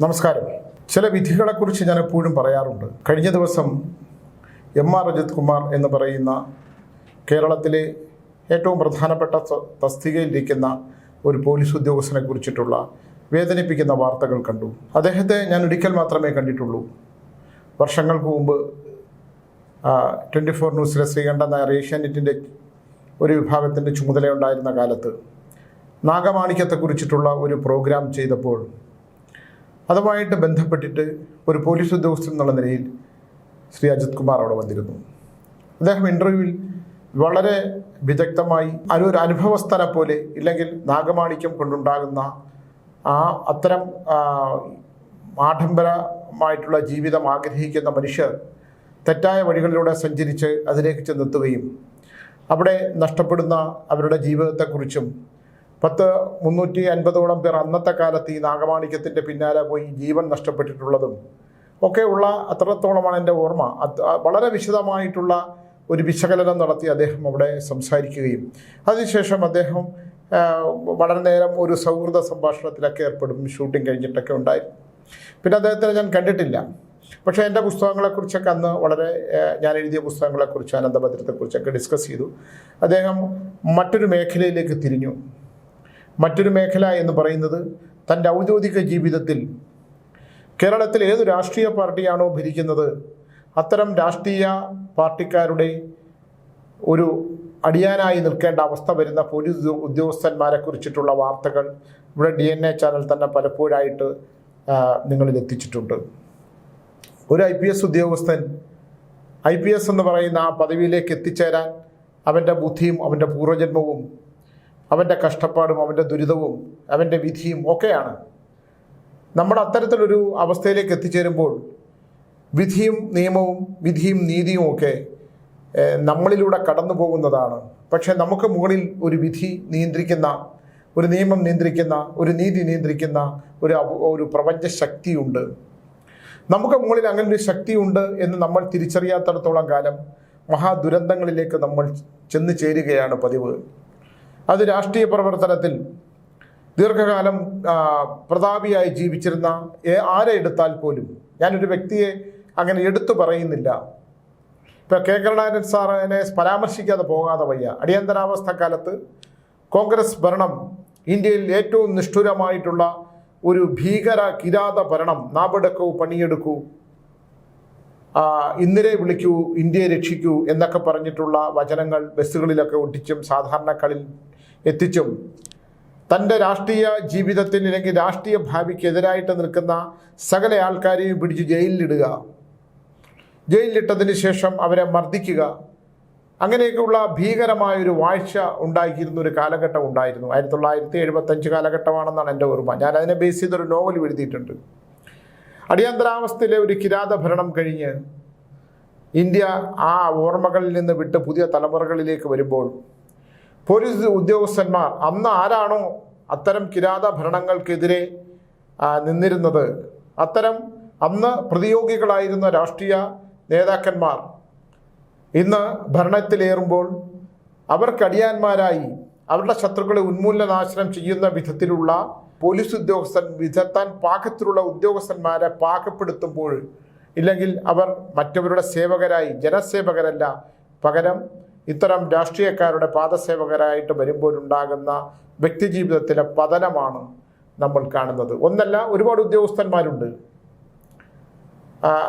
നമസ്കാരം. ചില വിധികളെക്കുറിച്ച് ഞാൻ എപ്പോഴും പറയാറുണ്ട്. കഴിഞ്ഞ ദിവസം എം ആർ രജത് കുമാർ എന്ന് പറയുന്ന കേരളത്തിലെ ഏറ്റവും പ്രധാനപ്പെട്ട തസ്തികയിലിരിക്കുന്ന ഒരു പോലീസ് ഉദ്യോഗസ്ഥനെ കുറിച്ചിട്ടുള്ള വേദനിപ്പിക്കുന്ന വാർത്തകൾ കണ്ടു. അദ്ദേഹത്തെ ഞാൻ ഒരിക്കൽ മാത്രമേ കണ്ടിട്ടുള്ളൂ. വർഷങ്ങൾക്ക് മുമ്പ് ട്വന്റി ഫോർ ന്യൂസിലെ ശ്രീകണ്ഠൻ നായർ ഏഷ്യാനെറ്റിന്റെ ഒരു വിഭാഗത്തിന്റെ ചുമതലയുണ്ടായിരുന്ന കാലത്ത് നാഗമാണിക്യത്തെക്കുറിച്ചിട്ടുള്ള ഒരു പ്രോഗ്രാം ചെയ്തപ്പോൾ അതുമായിട്ട് ബന്ധപ്പെട്ടിട്ട് ഒരു പോലീസ് ഉദ്യോഗസ്ഥൻ എന്നുള്ള നിലയിൽ ശ്രീ അജിത് കുമാർ അവിടെ വന്നിരുന്നു. അദ്ദേഹം ഇന്റർവ്യൂവിൽ വളരെ വിദഗ്ധമായി ഒരു അനുഭവസ്ഥനെ പോലെ ഇല്ലെങ്കിൽ നാഗമാണിക്യം കൊണ്ടുണ്ടാകുന്ന ആ അത്തരം ആഡംബരമായിട്ടുള്ള ജീവിതം ആഗ്രഹിക്കുന്ന മനുഷ്യർ തെറ്റായ വഴികളിലൂടെ സഞ്ചരിച്ച് അതിലേക്ക് ചെന്നെത്തുകയും അവിടെ നഷ്ടപ്പെടുന്ന അവരുടെ ജീവിതത്തെക്കുറിച്ചും പത്ത് മുന്നൂറ്റി അൻപതോളം പേർ അന്നത്തെ കാലത്ത് ഈ നാഗമാണിക്യത്തിന്റെ പിന്നാലെ പോയി ജീവൻ നഷ്ടപ്പെട്ടിട്ടുള്ളതും ഒക്കെയുള്ള അത്രത്തോളമാണ് എന്റെ ഓർമ്മ. വളരെ വിശദമായിട്ടുള്ള ഒരു വിശകലനം നടത്തി അദ്ദേഹം അവിടെ സംസാരിക്കുകയും അതിനുശേഷം അദ്ദേഹം വളരെ നേരം ഒരു സൗഹൃദ സംഭാഷണത്തിലൊക്കെ ഏർപ്പെടും. ഷൂട്ടിംഗ് കഴിഞ്ഞിട്ടൊക്കെ ഉണ്ടായിരുന്നു പിന്നെ അദ്ദേഹത്തിനെ ഞാൻ കണ്ടിട്ടില്ല. പക്ഷേ എന്റെ പുസ്തകങ്ങളെക്കുറിച്ചൊക്കെ അന്ന് വളരെ ഞാൻ എഴുതിയ പുസ്തകങ്ങളെക്കുറിച്ച് അനന്തഭദ്രത്തെക്കുറിച്ചൊക്കെ ഡിസ്കസ് ചെയ്തു. അദ്ദേഹം മറ്റൊരു മേഖലയിലേക്ക് തിരിഞ്ഞു. മറ്റൊരു മേഖല എന്ന് പറയുന്നത് തന്റെ ഔദ്യോഗിക ജീവിതത്തിൽ കേരളത്തിൽ ഏത് രാഷ്ട്രീയ പാർട്ടിയാണോ ഭരിക്കുന്നത് അത്തരം രാഷ്ട്രീയ പാർട്ടിക്കാരുടെ ഒരു അടിയാനായി നിൽക്കേണ്ട അവസ്ഥ വരുന്ന പോലീസ് ഉദ്യോഗസ്ഥന്മാരെ കുറിച്ചിട്ടുള്ള വാർത്തകൾ ഇവിടെ ഡി എൻ എ ചാനൽ തന്നെ പലപ്പോഴായിട്ട് നിങ്ങളിൽ എത്തിച്ചിട്ടുണ്ട്. ഒരു ഐ പി എസ് ഉദ്യോഗസ്ഥൻ ഐ പി എസ് എന്ന് പറയുന്ന ആ പദവിയിലേക്ക് എത്തിച്ചേരാൻ അവന്റെ ബുദ്ധിയും അവന്റെ പൂർവജന്മവും അവന്റെ കഷ്ടപ്പാടും അവന്റെ ദുരിതവും അവന്റെ വിധിയും ഒക്കെയാണ്. നമ്മൾ അത്തരത്തിലൊരു അവസ്ഥയിലേക്ക് എത്തിച്ചേരുമ്പോൾ വിധിയും നിയമവും വിധിയും നീതിയും ഒക്കെ നമ്മളിലൂടെ കടന്നു പോകുന്നതാണ്. പക്ഷേ നമുക്ക് മുകളിൽ ഒരു വിധി നിയന്ത്രിക്കുന്ന ഒരു നിയമം നിയന്ത്രിക്കുന്ന ഒരു നീതി നിയന്ത്രിക്കുന്ന ഒരു ഒരു പ്രപഞ്ച ശക്തിയുണ്ട്. നമുക്ക് മുകളിൽ അങ്ങനെ ഒരു ശക്തിയുണ്ട് എന്ന് നമ്മൾ തിരിച്ചറിയാത്തടത്തോളം കാലം മഹാദുരന്തങ്ങളിലേക്ക് നമ്മൾ ചെന്ന് ചേരുകയാണ് പതിവ്. അത് രാഷ്ട്രീയ പ്രവർത്തനത്തിൽ ദീർഘകാലം പ്രതാപിയായി ജീവിച്ചിരുന്ന ആരെ എടുത്താൽ പോലും? ഞാനൊരു വ്യക്തിയെ അങ്ങനെ എടുത്തു പറയുന്നില്ല. ഇപ്പം കെ. കരുണാകരൻ സാറിനെ പരാമർശിക്കാതെ പോകാതെ വയ്യ. അടിയന്തരാവസ്ഥ കാലത്ത് കോൺഗ്രസ് ഭരണം ഇന്ത്യയിൽ ഏറ്റവും നിഷ്ഠുരമായിട്ടുള്ള ഒരു ഭീകര കിരാത ഭരണം നാപെടുക്കൂ പണിയെടുക്കൂ ഇന്ദിരെ വിളിക്കൂ ഇന്ത്യയെ രക്ഷിക്കൂ എന്നൊക്കെ പറഞ്ഞിട്ടുള്ള വചനങ്ങൾ ബസ്സുകളിലൊക്കെ ഒട്ടിച്ചും സാധാരണക്കളിൽ എത്തിച്ചും. തന്റെ രാഷ്ട്രീയ ജീവിതത്തിൽ അല്ലെങ്കിൽ രാഷ്ട്രീയ ഭാവിക്ക് എതിരായിട്ട് നിൽക്കുന്ന സകല ആൾക്കാരെയും പിടിച്ച് ജയിലിലിടുക. ജയിലിലിട്ടതിന് ശേഷം അവരെ മർദ്ദിക്കുക. അങ്ങനെയൊക്കെയുള്ള ഭീകരമായൊരു വാഴ്ച ഉണ്ടാക്കിയിരുന്ന ഒരു കാലഘട്ടം ഉണ്ടായിരുന്നു. ആയിരത്തി തൊള്ളായിരത്തി എഴുപത്തഞ്ച് കാലഘട്ടമാണെന്നാണ് എന്റെ ഓർമ്മ. ഞാൻ അതിനെ ബേസ് ചെയ്തൊരു നോവൽ എഴുതിയിട്ടുണ്ട്. അടിയന്തരാവസ്ഥയിലെ ഒരു കിരാത ഭരണം കഴിഞ്ഞ് ഇന്ത്യ ആ ഓർമ്മകളിൽ നിന്ന് വിട്ട് പുതിയ തലമുറകളിലേക്ക് വരുമ്പോൾ പോലീസ് ഉദ്യോഗസ്ഥന്മാർ അന്ന് ആരാണോ അത്തരം കിരാത ഭരണങ്ങൾക്കെതിരെ നിന്നിരുന്നത്. അത്തരം അന്ന് പ്രതിയോഗികളായിരുന്ന രാഷ്ട്രീയ നേതാക്കന്മാർ ഇന്ന് ഭരണത്തിലേറുമ്പോൾ അവർക്കടിയാന്മാരായി അവരുടെ ശത്രുക്കളെ ഉന്മൂലനാശനം ചെയ്യുന്ന വിധത്തിലുള്ള പോലീസ് ഉദ്യോഗസ്ഥൻ വിധത്താൻ പാകത്തിലുള്ള ഉദ്യോഗസ്ഥന്മാരെ പാകപ്പെടുത്തുമ്പോൾ ഇല്ലെങ്കിൽ അവർ മറ്റവരുടെ സേവകരായി ജനസേവകരല്ല. പകരം ഇത്തരം രാഷ്ട്രീയക്കാരുടെ പാദസേവകരായിട്ട് വരുമ്പോഴുണ്ടാകുന്ന വ്യക്തിജീവിതത്തിലെ പതനമാണ് നമ്മൾ കാണുന്നത്. ഒന്നല്ല ഒരുപാട് ഉദ്യോഗസ്ഥന്മാരുണ്ട്.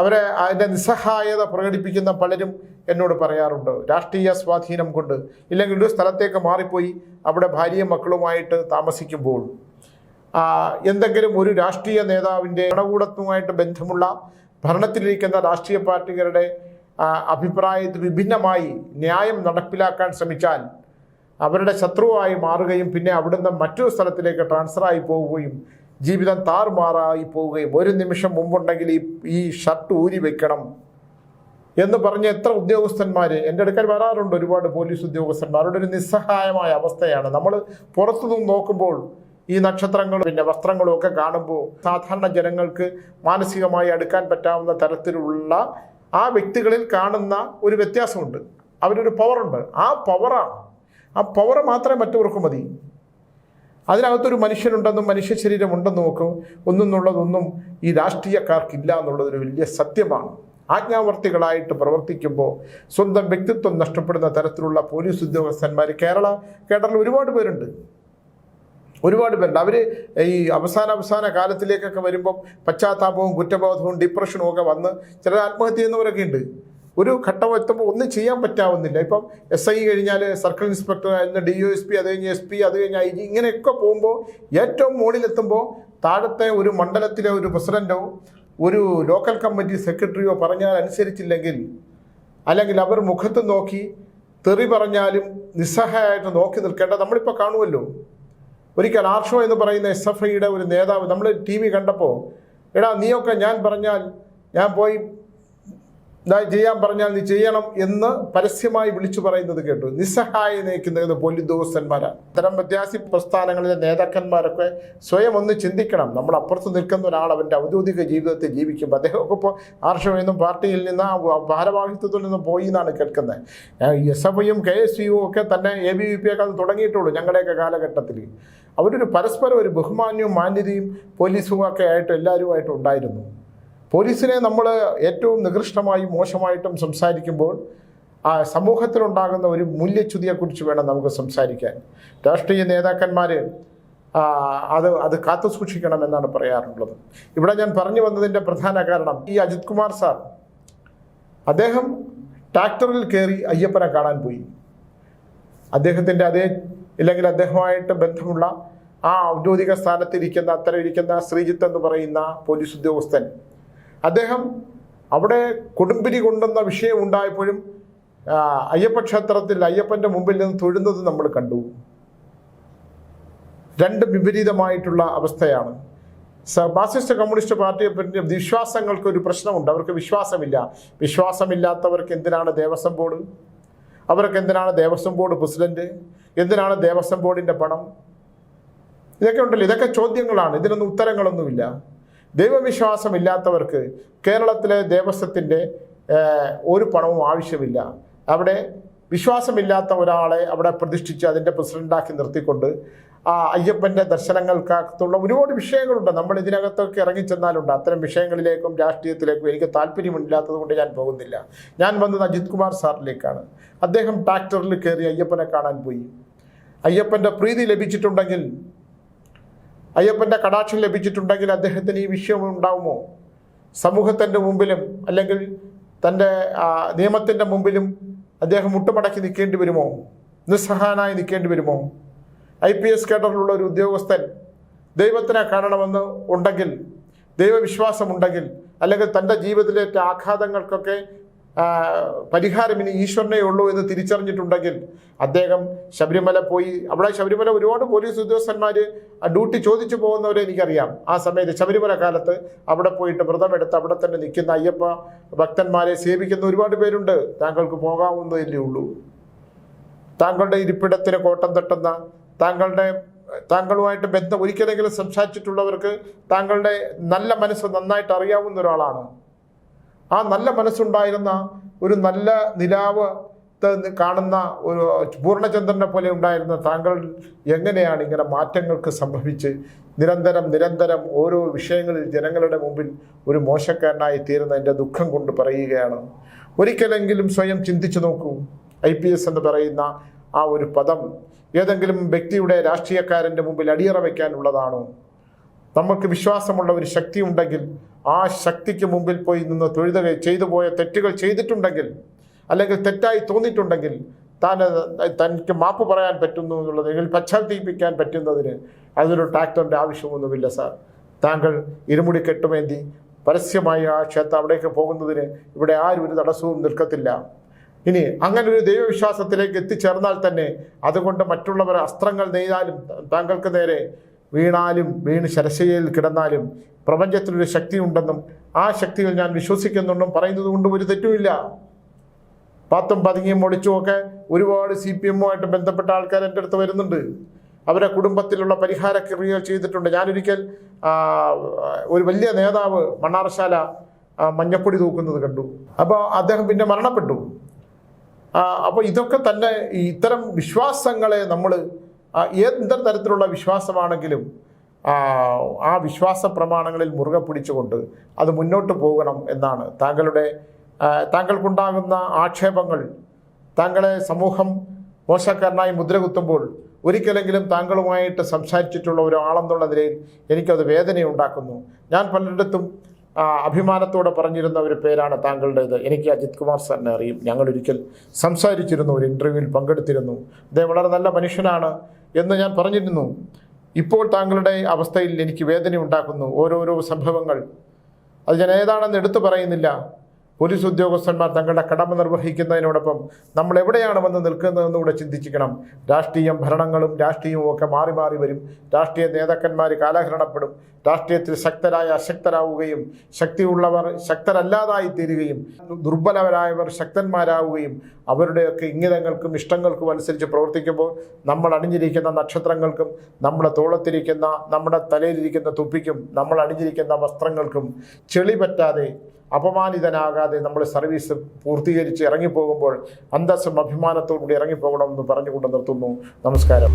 അവരെ അതിന്റെ നിസ്സഹായത പ്രകടിപ്പിക്കുന്ന പലരും എന്നോട് പറയാറുണ്ട്. രാഷ്ട്രീയ സ്വാധീനം കൊണ്ട് ഇല്ലെങ്കിൽ ഒരു സ്ഥലത്തേക്ക് മാറിപ്പോയി അവിടെ ഭാര്യയും മക്കളുമായിട്ട് താമസിക്കുമ്പോൾ. എന്തെങ്കിലും ഒരു രാഷ്ട്രീയ നേതാവിന്റെ ഭരണകൂടത്തുമായിട്ട് ബന്ധമുള്ള ഭരണത്തിലിരിക്കുന്ന രാഷ്ട്രീയ പാർട്ടികളുടെ ആ, അഭിപ്രായത്തിൽ വിഭിന്നമായി ന്യായം നടപ്പിലാക്കാൻ ശ്രമിച്ചാൽ അവരുടെ ശത്രുവായി മാറുകയും പിന്നെ അവിടുന്ന് മറ്റൊരു സ്ഥലത്തിലേക്ക് ട്രാൻസ്ഫർ ആയി പോവുകയും ജീവിതം താറുമാറായി പോവുകയും ഒരു നിമിഷം മുമ്പുണ്ടെങ്കിൽ ഈ ഈ ഷർട്ട് ഊരി വെക്കണം എന്ന് പറഞ്ഞ എത്ര ഉദ്യോഗസ്ഥന്മാർ എന്റെ അടുക്കൽ വരാറുണ്ട് ഒരുപാട് പോലീസ് ഉദ്യോഗസ്ഥന്മാർ. അവരുടെ ഒരു നിസ്സഹായമായ അവസ്ഥയാണ്. നമ്മൾ പുറത്തുനിന്ന് നോക്കുമ്പോൾ ഈ നക്ഷത്രങ്ങളും പിന്നെ വസ്ത്രങ്ങളും ഒക്കെ കാണുമ്പോൾ സാധാരണ ജനങ്ങൾക്ക് മാനസികമായി അടുക്കാൻ പറ്റാവുന്ന തരത്തിലുള്ള ആ വ്യക്തികളിൽ കാണുന്ന ഒരു വ്യത്യാസമുണ്ട്. അവരൊരു പവറുണ്ട് ആ പവറാണ് ആ. പവർ മാത്രമേ മറ്റവർക്ക് മതി. അതിനകത്തൊരു മനുഷ്യനുണ്ടെന്നും മനുഷ്യ ശരീരം ഉണ്ടെന്നും ഒക്കെ ഒന്നെന്നുള്ളതൊന്നും ഈ രാഷ്ട്രീയക്കാർക്കില്ല എന്നുള്ളതൊരു വലിയ സത്യമാണ്. ആജ്ഞാവർത്തികളായിട്ട് പ്രവർത്തിക്കുമ്പോൾ സ്വന്തം വ്യക്തിത്വം നഷ്ടപ്പെടുന്ന തരത്തിലുള്ള പോലീസ് ഉദ്യോഗസ്ഥന്മാർ കേരള കേരളത്തിൽ ഒരുപാട് പേരുണ്ട്. ഒരുപാട് പേരുണ്ട്. അവർ ഈ അവസാന അവസാന കാലത്തിലേക്കൊക്കെ വരുമ്പം പശ്ചാത്താപവും കുറ്റബോധവും ഡിപ്രഷനും ഒക്കെ വന്ന് ചിലർ ആത്മഹത്യ ചെയ്യുന്നവരൊക്കെ ഉണ്ട്. ഒരു ഘട്ടം എത്തുമ്പോൾ ഒന്നും ചെയ്യാൻ പറ്റാവുന്നില്ല. ഇപ്പം എസ് ഐ കഴിഞ്ഞാൽ സർക്കിൾ ഇൻസ്പെക്ടർ ആയിരുന്നു ഡി ഒ എസ് പി അത് കഴിഞ്ഞ് എസ് പി അത് കഴിഞ്ഞ് ഐ ജി ഇങ്ങനെയൊക്കെ പോകുമ്പോൾ ഏറ്റവും മുകളിലെത്തുമ്പോൾ താഴത്തെ ഒരു മണ്ഡലത്തിലെ ഒരു പ്രസിഡന്റോ ഒരു ലോക്കൽ കമ്മിറ്റി സെക്രട്ടറിയോ പറഞ്ഞാൽ അനുസരിച്ചില്ലെങ്കിൽ അല്ലെങ്കിൽ അവർ മുഖത്ത് നോക്കി തെറി പറഞ്ഞാലും നിസ്സഹായമായിട്ട് നോക്കി നിൽക്കേണ്ട നമ്മളിപ്പോൾ കാണുമല്ലോ. ഒരിക്കൽ ആർഷോ എന്ന് പറയുന്ന എസ് എഫ് ഐയുടെ ഒരു നേതാവ് നമ്മൾ ടി വി കണ്ടപ്പോൾ എടാ നീയൊക്കെ ഞാൻ പറഞ്ഞാൽ ഞാൻ പോയി ചെയ്യാൻ പറഞ്ഞാൽ നീ ചെയ്യണം എന്ന് പരസ്യമായി വിളിച്ചു പറയുന്നത് കേട്ടു. നിസ്സഹായ നയിക്കുന്ന പോലുദ്യോഗസ്ഥന്മാരാണ് ഇത്തരം വ്യത്യാസി പ്രസ്ഥാനങ്ങളിലെ നേതാക്കന്മാരൊക്കെ സ്വയം ഒന്ന് ചിന്തിക്കണം. നമ്മൾ അപ്പുറത്ത് നിൽക്കുന്ന ഒരാൾ അവന്റെ ഔദ്യോഗിക ജീവിതത്തെ ജീവിക്കുമ്പോൾ അദ്ദേഹമൊക്കെ ഇപ്പോൾ ആർഷം എന്നും പാർട്ടിയിൽ നിന്ന് ഭാരവാഹിത്വത്തിൽ നിന്ന് പോയി എന്നാണ് കേൾക്കുന്നത്. എസ് എഫ് ഐയും കെ എസ് യു ഒക്കെ തന്നെ എ ബി വി പി ഒക്കെ അത് തുടങ്ങിയിട്ടുള്ളൂ ഞങ്ങളുടെയൊക്കെ കാലഘട്ടത്തിൽ. അവരൊരു പരസ്പരം ഒരു ബഹുമാന്യവും മാന്യതയും പോലീസും ഒക്കെ ആയിട്ട് എല്ലാവരുമായിട്ട് ഉണ്ടായിരുന്നു. പോലീസിനെ നമ്മൾ ഏറ്റവും നികൃഷ്ടമായും മോശമായിട്ടും സംസാരിക്കുമ്പോൾ ആ സമൂഹത്തിലുണ്ടാകുന്ന ഒരു മൂല്യച്യുതിയെക്കുറിച്ച് വേണം നമുക്ക് സംസാരിക്കാൻ. രാഷ്ട്രീയ നേതാക്കന്മാർ അത് അത് കാത്തു സൂക്ഷിക്കണമെന്നാണ് പറയാറുള്ളത്. ഇവിടെ ഞാൻ പറഞ്ഞു വന്നതിന്റെ പ്രധാന കാരണം ഈ അജിത് കുമാർ സാർ. അദ്ദേഹം ട്രാക്ടറിൽ കയറി അയ്യപ്പനെ കാണാൻ പോയി. അദ്ദേഹത്തിന്റെ അതേ ഇല്ലെങ്കിൽ അദ്ദേഹവുമായിട്ട് ബന്ധമുള്ള ആ ഔദ്യോഗിക സ്ഥാനത്തിരിക്കുന്ന അത്തരം ഇരിക്കുന്ന ശ്രീജിത്ത് എന്ന് പറയുന്ന പോലീസ് ഉദ്യോഗസ്ഥൻ. അദ്ദേഹം അവിടെ കൊടുമ്പിരി കൊണ്ടുവന്ന വിഷയം ഉണ്ടായപ്പോഴും അയ്യപ്പ ക്ഷേത്രത്തിൽ അയ്യപ്പന്റെ മുമ്പിൽ നിന്ന് തൊഴുന്നത് നമ്മൾ കണ്ടു. രണ്ട് വിപരീതമായിട്ടുള്ള അവസ്ഥയാണ്. മാർക്സിസ്റ്റ് കമ്മ്യൂണിസ്റ്റ് പാർട്ടിയെ പറ്റി വിശ്വാസങ്ങൾക്ക് ഒരു പ്രശ്നമുണ്ട്. അവർക്ക് വിശ്വാസമില്ല. വിശ്വാസമില്ലാത്തവർക്ക് എന്തിനാണ് ദേവസ്വം ബോർഡ്? അവർക്ക് എന്തിനാണ് ദേവസ്വം ബോർഡ് പ്രസിഡന്റ്? എന്തിനാണ് ദേവസ്വം ബോർഡിന്റെ പണം? ഇതൊക്കെ ഉണ്ടല്ലോ ഇതൊക്കെ ചോദ്യങ്ങളാണ് ഇതിനൊന്നും ഉത്തരങ്ങളൊന്നുമില്ല. ദൈവവിശ്വാസമില്ലാത്തവർക്ക് കേരളത്തിലെ ദേവസ്വത്തിന്റെ ഒരു പണവും ആവശ്യമില്ല. അവിടെ വിശ്വാസമില്ലാത്ത ഒരാളെ അവിടെ പ്രതിഷ്ഠിച്ച് അതിന്റെ പ്രസിഡന്റാക്കി നിർത്തിക്കൊണ്ട് ആ അയ്യപ്പന്റെ ദർശനങ്ങൾക്കകത്തുള്ള ഒരുപാട് വിഷയങ്ങളുണ്ട്. നമ്മൾ ഇതിനകത്തൊക്കെ ഇറങ്ങിച്ചെന്നാലുണ്ട്. അത്തരം വിഷയങ്ങളിലേക്കും രാഷ്ട്രീയത്തിലേക്കും എനിക്ക് താല്പര്യമില്ലാത്തത് കൊണ്ട് ഞാൻ പോകുന്നില്ല. ഞാൻ വന്നത് അജിത് കുമാർ സാറിലേക്കാണ്. അദ്ദേഹം ട്രാക്ടറിൽ കയറി അയ്യപ്പനെ കാണാൻ പോയി. അയ്യപ്പന്റെ പ്രീതി ലഭിച്ചിട്ടുണ്ടെങ്കിൽ അയ്യപ്പന്റെ കടാക്ഷം ലഭിച്ചിട്ടുണ്ടെങ്കിൽ അദ്ദേഹത്തിന് ഈ വിഷയം ഉണ്ടാവുമോ? സമൂഹത്തിന്റെ മുമ്പിലും അല്ലെങ്കിൽ തന്റെ നിയമത്തിന്റെ മുമ്പിലും അദ്ദേഹം മുട്ടുമടക്കി നിൽക്കേണ്ടി വരുമോ? നിസ്സഹാനായി നിൽക്കേണ്ടി വരുമോ? ഐ പി എസ് കേഡറിലുള്ള ഒരു ഉദ്യോഗസ്ഥൻ ദൈവത്തിനെ കാണണമെന്ന് ഉണ്ടെങ്കിൽ ദൈവവിശ്വാസമുണ്ടെങ്കിൽ അല്ലെങ്കിൽ തന്റെ ജീവിതത്തിലേറ്റ ആഘാതങ്ങൾക്കൊക്കെ പരിഹാരം ഇനി ഈശ്വരനെ ഉള്ളൂ എന്ന് തിരിച്ചറിഞ്ഞിട്ടുണ്ടെങ്കിൽ അദ്ദേഹം ശബരിമല പോയി. അവിടെ ശബരിമല ഒരുപാട് പോലീസ് ഉദ്യോഗസ്ഥന്മാർ ഡ്യൂട്ടി ചോദിച്ചു പോകുന്നവരെ എനിക്കറിയാം. ആ സമയത്ത് ശബരിമല കാലത്ത് അവിടെ പോയിട്ട് വ്രതമെടുത്ത് അവിടെ തന്നെ നിൽക്കുന്ന അയ്യപ്പ ഭക്തന്മാരെ സേവിക്കുന്ന ഒരുപാട് പേരുണ്ട്. താങ്കൾക്ക് പോകാവുന്നതല്ലേ ഉള്ളൂ. താങ്കളുടെ ഇരിപ്പിടത്തിന് കോട്ടം തട്ടുന്ന താങ്കളുടെ താങ്കളുമായിട്ട് ബന്ധം ഒരിക്കലെങ്കിലും സംസാരിച്ചിട്ടുള്ളവർക്ക് താങ്കളുടെ നല്ല മനസ്സ് നന്നായിട്ട് അറിയാവുന്ന ഒരാളാണ്. ആ നല്ല മനസ്സുണ്ടായിരുന്ന ഒരു നല്ല നിലാവ് കാണുന്ന ഒരു പൂർണചന്ദ്രനെ പോലെ ഉണ്ടായിരുന്ന താങ്കൾ എങ്ങനെയാണ് ഇങ്ങനെ മാറ്റങ്ങൾക്ക് സംഭവിച്ച് നിരന്തരം നിരന്തരം ഓരോ വിഷയങ്ങളിൽ ജനങ്ങളുടെ മുമ്പിൽ ഒരു മോശക്കാരനായി തീരുന്നതിന്റെ ദുഃഖം കൊണ്ട് പറയുകയാണ്. ഒരിക്കലെങ്കിലും സ്വയം ചിന്തിച്ചു നോക്കൂ. ഐ പി എസ് എന്ന് പറയുന്ന ആ ഒരു പദം ഏതെങ്കിലും വ്യക്തിയുടെ രാഷ്ട്രീയക്കാരന്റെ മുമ്പിൽ അടിയറ വയ്ക്കാനുള്ളതാണോ? നമുക്ക് വിശ്വാസമുള്ള ഒരു ശക്തി ഉണ്ടെങ്കിൽ ആ ശക്തിക്ക് മുമ്പിൽ പോയി നിന്ന് തൊഴുത ചെയ്തു പോയ തെറ്റുകൾ ചെയ്തിട്ടുണ്ടെങ്കിൽ അല്ലെങ്കിൽ തെറ്റായി തോന്നിയിട്ടുണ്ടെങ്കിൽ താൻ തനിക്ക് മാപ്പ് പറയാൻ പറ്റുന്നു എന്നുള്ളത് അല്ലെങ്കിൽ പശ്ചാത്തലിപ്പിക്കാൻ പറ്റുന്നതിന് അതൊരു ട്രാക്ടറിന്റെ ആവശ്യമൊന്നുമില്ല സാർ. താങ്കൾ ഇരുമുടി കെട്ടുമേന്തി പരസ്യമായി ആ ക്ഷേത്രം അവിടേക്ക് പോകുന്നതിന് ഇവിടെ ആരും ഒരു തടസ്സവും നിൽക്കത്തില്ല. ഇനി അങ്ങനെ ഒരു ദൈവവിശ്വാസത്തിലേക്ക് എത്തിച്ചേർന്നാൽ തന്നെ അതുകൊണ്ട് മറ്റുള്ളവർ അസ്ത്രങ്ങൾ നെയ്താലും താങ്കൾക്ക് നേരെ വീണാലും വീണ് ശരശയിൽ കിടന്നാലും പ്രപഞ്ചത്തിലൊരു ശക്തി ഉണ്ടെന്നും ആ ശക്തിയിൽ ഞാൻ വിശ്വസിക്കുന്നുണ്ടെന്നും പറയുന്നത് കൊണ്ടും ഒരു തെറ്റുമില്ല. പാത്തും പതുങ്ങിയും ഒളിച്ചുമൊക്കെ ഒരുപാട് സി പി എമ്മുമായിട്ട് ബന്ധപ്പെട്ട ആൾക്കാർ എന്റെ അടുത്ത് വരുന്നുണ്ട്. അവരെ കുടുംബത്തിലുള്ള പരിഹാര ക്രിയകൾ ചെയ്തിട്ടുണ്ട്. ഞാനൊരിക്കൽ ഒരു വലിയ നേതാവ് മണ്ണാറശാല മഞ്ഞപ്പൊടി തൂക്കുന്നത് കണ്ടു. അപ്പോൾ അദ്ദേഹം പിന്നെ മരണപ്പെട്ടു. അപ്പോൾ ഇതൊക്കെ തന്നെ ഇത്തരം വിശ്വാസങ്ങളെ നമ്മൾ ഏത് തരത്തിലുള്ള വിശ്വാസമാണെങ്കിലും ആ, വിശ്വാസ പ്രമാണങ്ങളിൽ മുറുകെ പിടിച്ചുകൊണ്ട് അത് മുന്നോട്ട് പോകണം എന്നാണ് താങ്കളുടെ താങ്കൾക്കുണ്ടാകുന്ന ആക്ഷേപങ്ങൾ താങ്കളെ സമൂഹം മോശക്കാരനായി മുദ്രകുത്തുമ്പോൾ ഒരിക്കലെങ്കിലും താങ്കളുമായിട്ട് സംസാരിച്ചിട്ടുള്ള ഒരാളെന്നുള്ള നിലയിൽ എനിക്കത് വേദനയുണ്ടാക്കുന്നു. ഞാൻ പലയിടത്തും അഭിമാനത്തോടെ പറഞ്ഞിരുന്ന ഒരു പേരാണ് താങ്കളുടേത്. എനിക്ക് അജിത് കുമാർ സാറിനെ അറിയും. ഞങ്ങൾ ഒരിക്കൽ സംസാരിച്ചിരുന്നു ഒരു ഇന്റർവ്യൂവിൽ പങ്കെടുത്തിരുന്നു. അദ്ദേഹം വളരെ നല്ല മനുഷ്യനാണ് എന്ന് ഞാൻ പറഞ്ഞിരുന്നു. ഇപ്പോൾ താങ്കളുടെ അവസ്ഥയിൽ എനിക്ക് വേദന ഉണ്ടാക്കുന്നു. ഓരോരോ സംഭവങ്ങൾ. അത് ഞാൻ ഏതാണെന്ന് എടുത്തു പറയുന്നില്ല. പോലീസ് ഉദ്യോഗസ്ഥന്മാർ തങ്ങളുടെ കടമ നിർവഹിക്കുന്നതിനോടൊപ്പം നമ്മൾ എവിടെയാണ് വന്ന് നിൽക്കുന്നതെന്ന് കൂടെ ചിന്തിച്ചിരിക്കണം. രാഷ്ട്രീയം ഭരണങ്ങളും രാഷ്ട്രീയവും ഒക്കെ മാറി മാറി വരും. രാഷ്ട്രീയ നേതാക്കന്മാർ കാലഹരണപ്പെടും. രാഷ്ട്രീയത്തിൽ ശക്തരായ അശക്തരാവുകയും ശക്തിയുള്ളവർ ശക്തരല്ലാതായി തീരുകയും ദുർബലരായവർ ശക്തന്മാരാവുകയും അവരുടെയൊക്കെ ഇംഗിതങ്ങൾക്കും ഇഷ്ടങ്ങൾക്കും അനുസരിച്ച് പ്രവർത്തിക്കുമ്പോൾ നമ്മൾ അണിഞ്ഞിരിക്കുന്ന നക്ഷത്രങ്ങൾക്കും നമ്മുടെ തോളത്തിരിക്കുന്ന നമ്മുടെ തലയിലിരിക്കുന്ന തുപ്പിക്കും നമ്മൾ അണിഞ്ഞിരിക്കുന്ന വസ്ത്രങ്ങൾക്കും ചെളി പറ്റാതെ അപമാനിതനാകാതെ നമ്മൾ സർവീസ് പൂർത്തീകരിച്ച് ഇറങ്ങിപ്പോകുമ്പോൾ അന്തസ്സും അഭിമാനത്തോടുകൂടി ഇറങ്ങിപ്പോകണമെന്ന് പറഞ്ഞുകൊണ്ട് നിർത്തുന്നു. നമസ്കാരം.